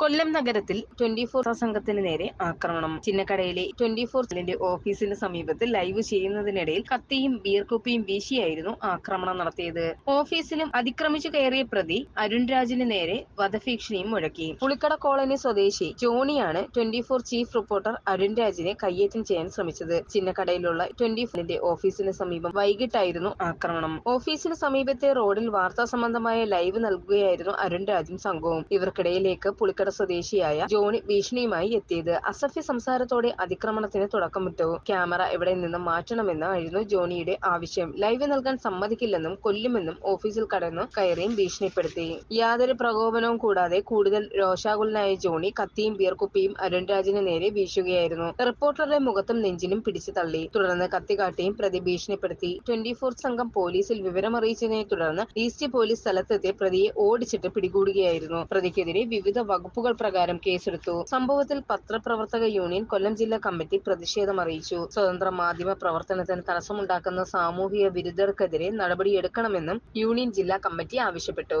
കൊല്ലം നഗരത്തിൽ twenty four സംഘത്തിന് നേരെ ആക്രമണം. ചിന്നക്കടയിലെ ട്വന്റി ഫോർ ഓഫീസിന് സമീപത്ത് ലൈവ് ചെയ്യുന്നതിനിടയിൽ കത്തിയും ബിയർ വീശിയായിരുന്നു ആക്രമണം നടത്തിയത്. ഓഫീസിലും അതിക്രമിച്ചു കയറിയ പ്രതി അരുൺ രാജിന് നേരെ വധഭീഷണിയും മുഴക്കി. പുളിക്കട കോളനി സ്വദേശി ജോണിയാണ് twenty four chief reporter Arun രാജിനെ കയ്യേറ്റം ചെയ്യാൻ ശ്രമിച്ചത്. ചിന്നക്കടയിലുള്ള ട്വന്റി ഫോറിന്റെ ഓഫീസിന് സമീപം വൈകിട്ടായിരുന്നു ആക്രമണം. ഓഫീസിന് സമീപത്തെ റോഡിൽ വാർത്താ സംബന്ധമായ ലൈവ് നൽകുകയായിരുന്നു അരുൺ രാജും സംഘവും. ഇവർക്കിടയിലേക്ക് പുളിക്കട സ്വദേശിയായ ജോണി ഭീഷണിയുമായി എത്തിയത്. അസഭ്യ സംസാരത്തോടെ അതിക്രമണത്തിന് തുടക്കമിട്ടു. ക്യാമറ ഇവിടെ നിന്ന് മാറ്റണമെന്നായിരുന്നു ജോണിയുടെ ആവശ്യം. ലൈവ് നൽകാൻ സമ്മതിക്കില്ലെന്നും കൊല്ലുമെന്നും ഓഫീസിൽ കടന്നു കയറിയും ഭീഷണിപ്പെടുത്തി. യാതൊരു പ്രകോപനവും കൂടാതെ കൂടുതൽ രോഷാകുലനായ ജോണി കത്തിയും ബിയർകുപ്പിയും അരുൺരാജിന് നേരെ വീശുകയായിരുന്നു. റിപ്പോർട്ടറുടെ മുഖത്തും നെഞ്ചിലും പിടിച്ചു തള്ളി. തുടർന്ന് കത്തി കാട്ടിയും പ്രതി ഭീഷണിപ്പെടുത്തി. ട്വന്റി ഫോർ സംഘം പോലീസിൽ വിവരമറിയിച്ചതിനെ തുടർന്ന് ഈസ്റ്റ് പോലീസ് സ്ഥലത്തെത്തി പ്രതിയെ ഓടിച്ചിട്ട് പിടികൂടുകയായിരുന്നു. പ്രതിക്കെതിരെ വിവിധ വകുപ്പുകൾ പ്രകാരം കേസെടുത്തു. സംഭവത്തിൽ പത്രപ്രവർത്തക യൂണിയൻ കൊല്ലം ജില്ലാ കമ്മിറ്റി പ്രതിഷേധം അറിയിച്ചു. സ്വതന്ത്ര മാധ്യമ പ്രവർത്തനത്തിന് തടസ്സമുണ്ടാക്കുന്ന സാമൂഹിക വിരുദ്ധർക്കെതിരെ നടപടിയെടുക്കണമെന്നും യൂണിയൻ ജില്ലാ കമ്മിറ്റി ആവശ്യപ്പെട്ടു.